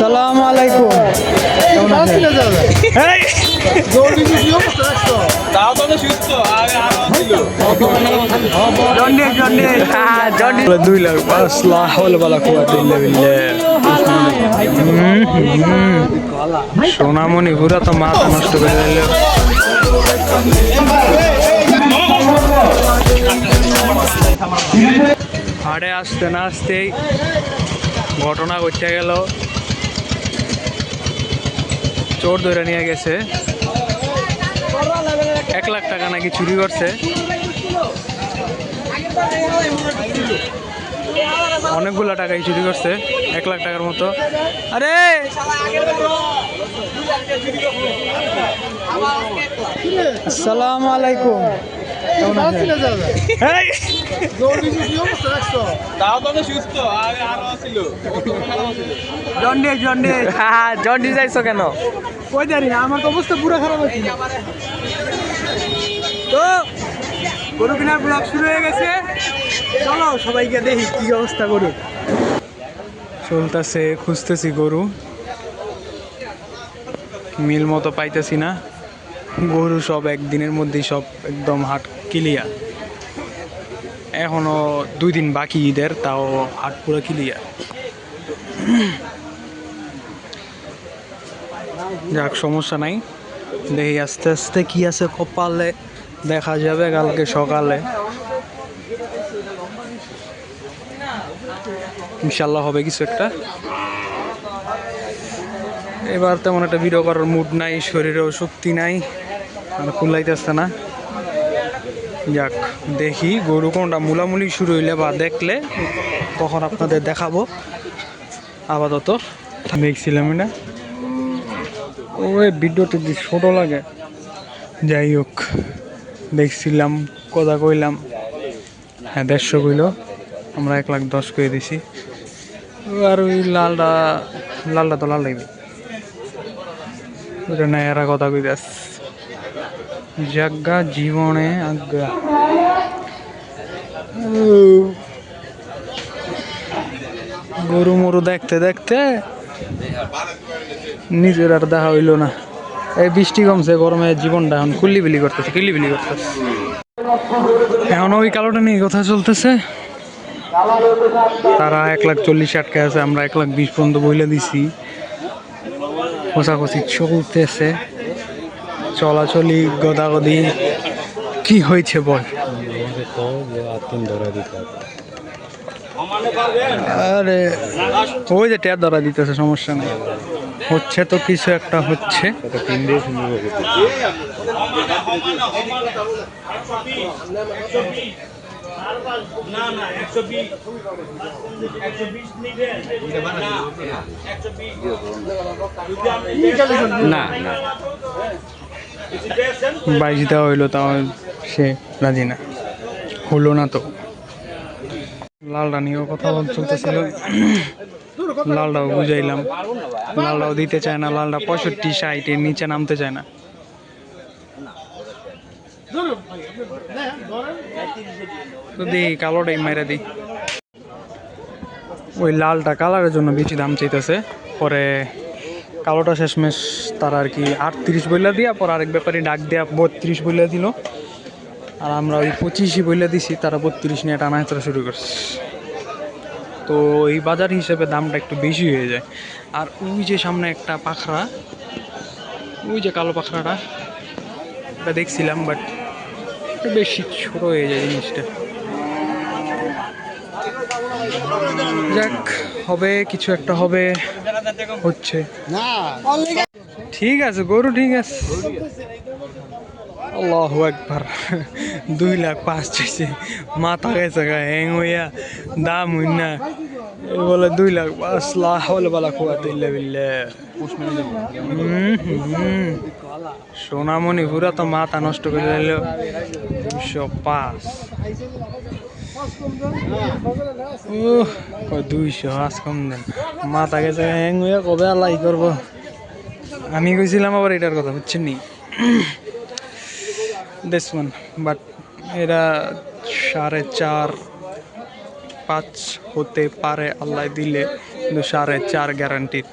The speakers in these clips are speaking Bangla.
সালাম আলাইকুম। কেমন আছেন? দুই লাখ পাঁচ লাখ হলে বালা কুয়া দিল্লে বিল্লে। সোনামণি পুরা তো মাথা নষ্ট করে দিল। হাড়ে আসতে না আসতেই ঘটনা ঘটতে গেল। চোর ধরে নিয়ে গেছে। এক লাখ টাকা নাকি চুরি করছে। অনেকগুলা টাকাই চুরি করছে, এক লাখ টাকার মতো। আরে! আসসালামু আলাইকুম! জন্ডিস যাইছো কেন? কই জানি না আমার তো অবস্থা পুরো খারাপ আছে তো গরু কেনার ব্লগ শুরু হয়ে গেছে। চলো সবাইকে দেখি কি অবস্থা গরু। চলতেছে খুঁজতেছি গরু। মিল মতো পাইতেছি না। গরু সব একদিনের মধ্যেই সব একদম হাট ক্লিয়ার এখনও দুই দিন বাকি ঈদের, তাও হাট পুরো ক্লিয়ার যাক, সমস্যা নাই। দেখি আস্তে আস্তে কি আছে কপালে, দেখা যাবে কালকে সকালে। ইনশাল্লাহ হবে কিছু একটা। এবার তেমন একটা ভিডিও করার মুড নাই, শরীরেও শক্তি নাই। আর কুলাইতেছে না। যাক, দেখি গরু কোনটা মুলামুলি শুরু হইলে বা দেখলে, তখন আপনাদের দেখাবো। আপাতত, দেখছিলাম এটা। ভিডিওতে যে ছোট লাগে। যাই হোক, দেখছিলাম, কথা কইলাম। হ্যাঁ দেড়শো কইল। আমরা এক লাখ দশ করে দিছি। আর ওই লালটা লালটা তো লাল লাগবে। ওটা না এরা কথা কইতাস জাগা জীবনে আজ্ঞা গরু মরু দেখতে দেখতে নিজের আর দেখা হইল না। এই বৃষ্টি কমছে, গরমে জীবনটা এখন কুল্লি বিলি করতেছে কিল্লি বিলি করতেছে। এখন ওই কালোটা নিয়ে কথা চলতেছে। তারা এক লাখ চল্লিশ আটকে আছে, আমরা এক লাখ বিশ পর্যন্ত বইলে দিছি। খোঁচাখুচি চলতেছে। চলাচলি গদাগদি, কি হয়েছে বল? আরে, ওই যে ট্যাপ ধরা দিতেছে, সমস্যা নেই। হচ্ছে তো কিছু একটা হচ্ছে। না না। বাইশ দেওয়া হইল, তাও সে রাজি না। হলো না তো। লালটা নিয়েও কথা চলতেছিল। লালটাও বুঝাইলাম। লালটাও দিতে চায় না লালটা পঁয়ষট্টি ষাটের নিচে নামতে চায় না। কালোটাই মাইরা দিই ওই লালটা কালারের জন্য বেশি দাম চাইতেছে। পরে কালোটা শেষমেশ তার আর কি আটত্রিশ বইলা দিয়া, পর আরেক ব্যাপারে ডাক দেয়া বত্রিশ বইলা দিল। আর আমরা ওই পঁচিশই বইলা দিছি, তারা বত্রিশ নিয়ে টানা হেঁচড়া শুরু করছে। তো এই বাজার হিসেবে দামটা একটু বেশি হয়ে যায়। আর ওই যে সামনে একটা পাখরা ওই যে কালো পাখরাটা এটা দেখছিলাম বাট একটু বেশি ছোটো হয়ে যায় জিনিসটা। যাক, হবে, কিছু একটা হবে, হচ্ছে। ঠিক আছে, গরু ঠিক আছে। আল্লাহ একবার দুই লাখ পাঁচ চাইছে। মাথা গেছে হ্যাং হইয়া, দাম হই না। বলে দুই লাখ পাঁচ লাখ হলে বলা খোয়া দিল্লে বিল্লে সোনামণি পুরা তো মাথা নষ্ট করে দিল। দুশো পাঁচ। দুইশো, আজ কম দেন। হ্যাং হইয়া কবে আল্লাহ করব? আমি কইছিলাম আবার এটার কথা, বুঝছেন নি? দিস বাট এরা সাড়ে চার, পাঁচ হতে পারে আল্লাহ দিলে, কিন্তু সাড়ে চার গ্যারান্টিড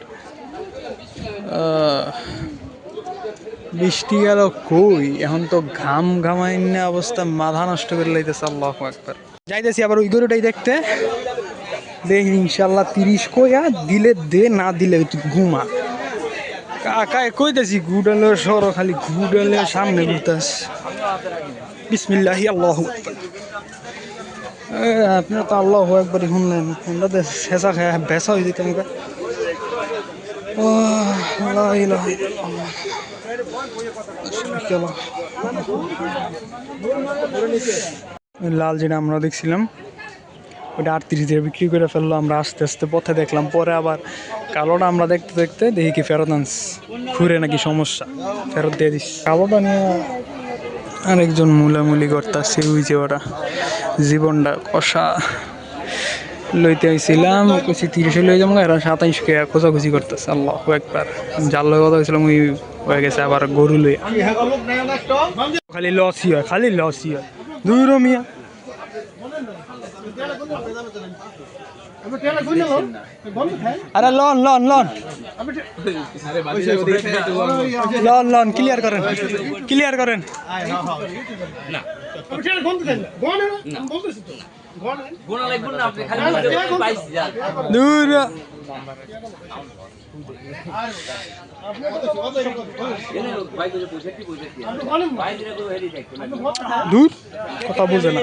বৃষ্টি গেল কই? এখন তো ঘাম ঘামাই না অবস্থা, মাথা নষ্ট করে লাইতেছে আল্লাহ একবার যাইতেছি আবার ওই গরুটাই দেখতে। দেখি ইনশাল্লাহ তিরিশ কইয়া দিলে দে, না দিলে ঘুমা। কাকায় কইতেছি গুডালে সর খালি গুডালে সামনে ঘুরতাস। বিসমিল্লাহি, আল্লাহ আপনার তো আল্লাহ একবার শুনলেন, আমরা তো শেষা খায় বেসা হয়ে যেত আমাকে লাল যেটা আমরা দেখছিলাম ওটা আটত্রিশ দিয়ে বিক্রি করে ফেলল, আমরা আস্তে আস্তে পথে দেখলাম, পরে আবার কালোটা আমরা দেখতে দেখতে দেখি কি ফেরত আনস, ঘুরে নাকি সমস্যা, ফেরত দিয়ে দিস। কালোটা নিয়ে আরেকজন মুলামুলি করতেছে, ওই যে ওরা জীবনটা কষা লইতে হয়েছিলাম কইছি তিরিশে লই যাব এরা সাতাইশ কে খোঁজাখুঁজি করতেছে, আল্লাহ একবার। যার লগে কথা হয়েছিলাম ওই হয়ে গেছে আবার গরু লই খালি লসই হয়, খালি লসই হয়। দূর মিয়া। আরে লন লন লন। লন লন ক্লিয়ার করেন ক্লিয়ার করেন। দূর দূর? কথা বুঝে না।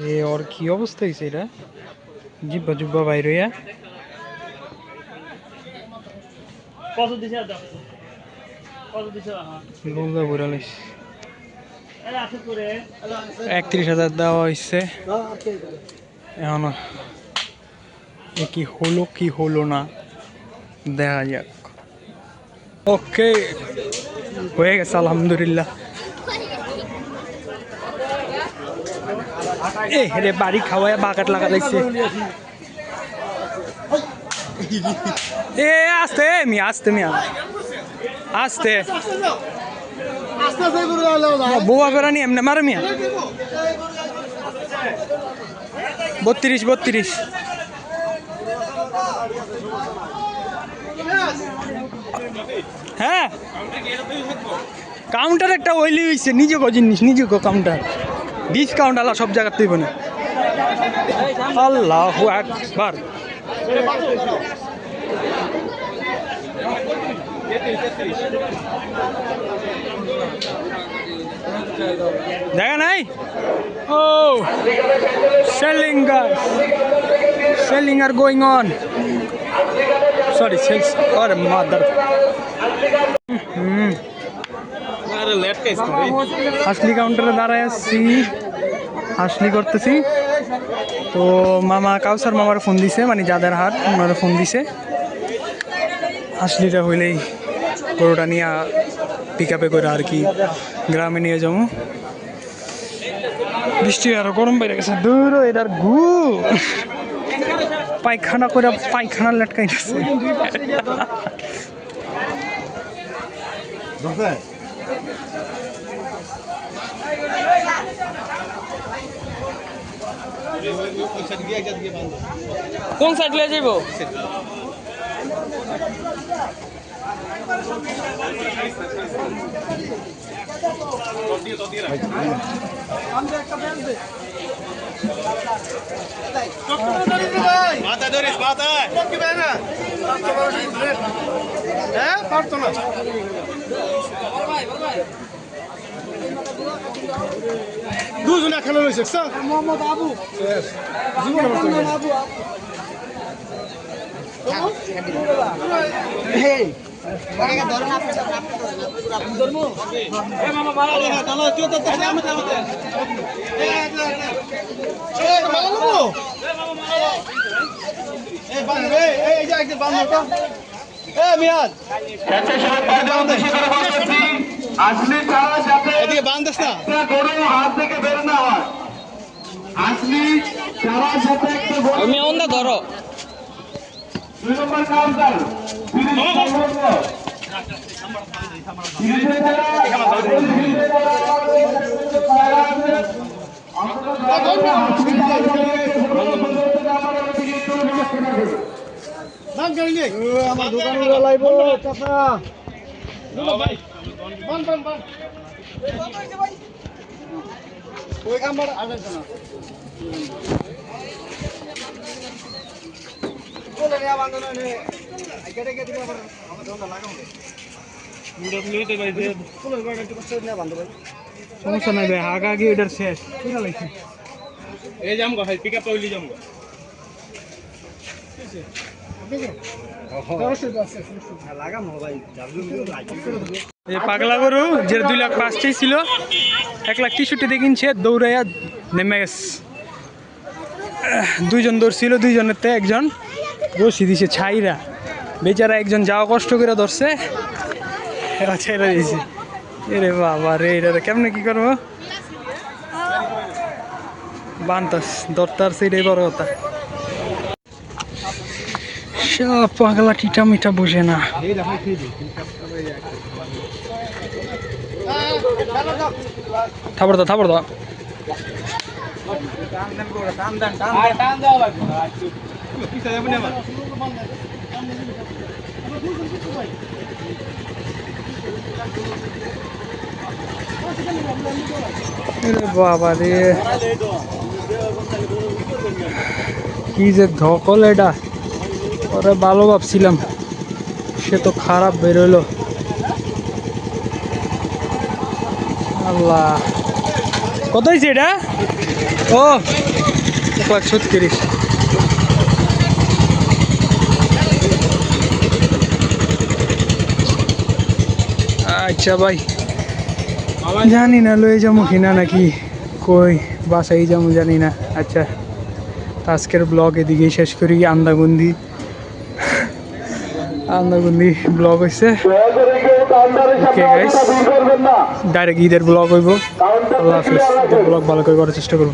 রে ওর কি অবস্থা হয়েছে এটা? জিব্বা জুব্বা বাইর হইয়া। কত দিছে কত একত্রিশ হাজার দেওয়া হয়েছে এখন কি হলো কি হলো না? দেখা যাক। ওকে হয়ে গেছে, আলহামদুলিল্লাহ। এ রে, বাড়ি খাওয়ায় বাকাট লাগা লাগছে। এ, আসতে মি আসতে মিয়া। আসতে। বউয়া বেড়ানি এমনি মারে মিয়া। বত্রিশ বত্রিশ। হ্যাঁ। কাউন্টার একটা ওইলি হয়েছে নিজে গো জিনিস, নিজে গো কাউন্টার ডিসকাউন্ট আলা সব জায়গার তুই বনে আল্লাহ একবার দেখা নাই? ও selling, guys. Selling are going sales or mother হুম। হাসলি কাউন্টারে দাঁড়ায় আসছি হাসলি করতেছি। তো মামা কাউসার মামার ফোন দিছে মানে যাদের হাট ওনারা ফোন দিছে। হাসলিটা হইলেই গরুটা নিয়ে পিক আপে করে আর কি গ্রামে নিয়ে যাব। বৃষ্টি আরও গরম বেড়ে গেছে। দূর এটার গু। পায়খানা করে পায়খানা লটকাই গেছে কোন সাইড লিয়ে যাইব? দুজনে খেলা রয়েছে মোহাম্মদ আবু। আবু আসলে চারা যাতে এদিকে বান্ধস না একটা গরু হাত থেকে বের না হয় আসলে চারা যাতে একটা গরু ধরো। দুই নম্বর কাউন্টার তিরিশ নম্বর তিরিশে যারা তিরিশে যারা অন্তত গাড়ি নিয়ে আমার দোকান উড়া লাইব চাচা বান বান বান ওই কামবার আগে না সমস্যা নাই ভাই আগা আগে এটার শেষ। কিনা লাগছে এই জাম গো ভাই পিকআপ পাইলি জাম গো লাগাম ভাই এই পাগলা গরু যে দুই লাখ পাঁচ ছিল এক লাখ তেষট্টি দিয়ে কিনছে দৌড়াইয়া নেমে গেছে। আহ, দুইজন দৌড়ছিল দুইজনের তে একজন বসি দিছে ছাইরা। বেচারা একজন যাওয়া কষ্ট করে ধরছে। এরা দিয়েছে এরে বাবা রে এটা কেমনে কি করব? বান্তাস দরতার সেটাই বড় কথা। পাগলা টিটা মিটা বুঝে না। থাপড় দাও থাপড় দাও। বাবা রে কি যে ধকল এটা। ওরে ভালো ভাবছিলাম। সে তো খারাপ বেরোলো। আল্লাহ। কত হয়েছে এটা? ও, এক লাখ ছত্রিশ। আচ্ছা ভাই। জানি না লয়ে যাব কিনা নাকি কই বাসাই যাব জানি না। আচ্ছা আজকের ব্লগ এদিকেই শেষ করি। আন্দাগুন্দি আন্দাগুন্দি ব্লগ হয়েছে ওকে গাইস ডাইরেক্ট ঈদের ব্লগ হইব। আল্লাহ হাফিজ ব্লগ ভালো করে করার চেষ্টা করব।